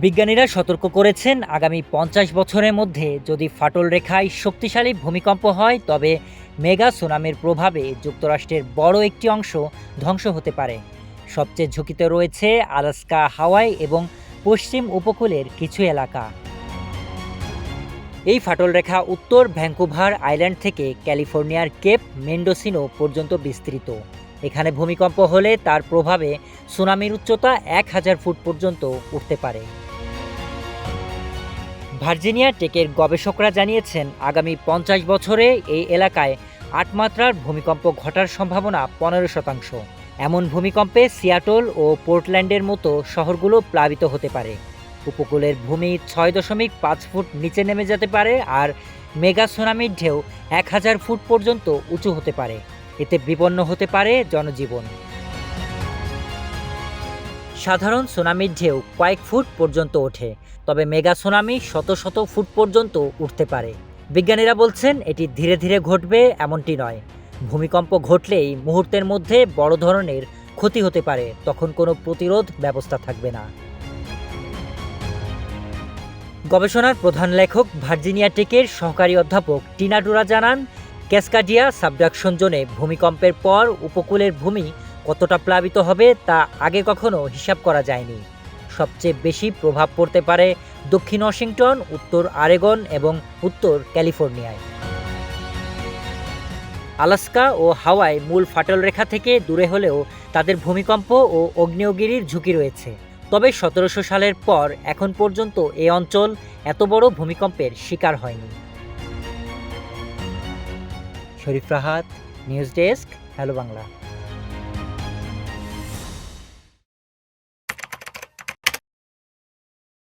বিজ্ঞানীরা সতর্ক করেছেন, আগামী পঞ্চাশ বছরের মধ্যে যদি ফাটল রেখায় শক্তিশালী ভূমিকম্প হয়, তবে মেগা সুনামির প্রভাবে যুক্তরাষ্ট্রের বড় একটি অংশ ধ্বংস হতে পারে। সবচেয়ে ঝুঁকিতে রয়েছে আলাস্কা, হাওয়াই এবং পশ্চিম উপকূলের কিছু এলাকা। এই ফাটল রেখা উত্তর ভ্যাঙ্কুভার আইল্যান্ড থেকে ক্যালিফোর্নিয়ার কেপ মেন্ডোসিনো পর্যন্ত বিস্তৃত। এখানে ভূমিকম্প হলে তার প্রভাবে সুনামির উচ্চতা এক হাজার ফুট পর্যন্ত উঠতে পারে। ভার্জিনিয়া টেকের গবেষকরা জানিয়েছেন, আগামী পঞ্চাশ বছরে এই এলাকায় আট মাত্রার ভূমিকম্প ঘটার সম্ভাবনা পনেরো শতাংশ। এমন ভূমিকম্পে সিয়াটল ও পোর্টল্যান্ডের মতো শহরগুলো প্লাবিত হতে পারে। উপকূলের ভূমি ছয় দশমিক পাঁচ ফুট নিচে নেমে যেতে পারে আর মেগা সুনামির ঢেউ এক হাজার ফুট পর্যন্ত উঁচু হতে পারে। এতে বিপন্ন হতে পারে জনজীবন। সাধারণ সুনামির ঢেউ কয়েক ফুট পর্যন্ত ওঠে, তবে মেগা সুনামি শত শত ফুট পর্যন্ত উঠতে পারে। বিজ্ঞানীরা বলছেন, এটি ধীরে ধীরে ঘটবে এমনটি নয়। ভূমিকম্প ঘটলেই মুহূর্তের মধ্যে বড় ধরনের ক্ষতি হতে পারে, তখন কোনো প্রতিরোধ ব্যবস্থা থাকবে না। গবেষণার প্রধান লেখক ভার্জিনিয়া টেকের সহকারী অধ্যাপক টিনা ডোরা জানান, ক্যাসকাডিয়া সাবডাকশন জোনে ভূমিকম্পের পর উপকূলের ভূমি কতটা প্লাবিত হবে তা আগে কখনো হিসাব করা যায়নি। সবচেয়ে বেশি প্রভাব পড়তে পারে দক্ষিণ ওয়াশিংটন, উত্তর আরেগন এবং উত্তর ক্যালিফোর্নিয়ায়। আলাস্কা ও হাওয়াই মূল ফাটল রেখা থেকে দূরে হলেও তাদের ভূমিকম্প ও অগ্নেয়গিরির ঝুঁকি রয়েছে। তবে সতেরোশো সালের পর এখন পর্যন্ত এই অঞ্চল এত বড় ভূমিকম্পের শিকার হয়নি। Sharif Rahat, news desk, hello Bangla.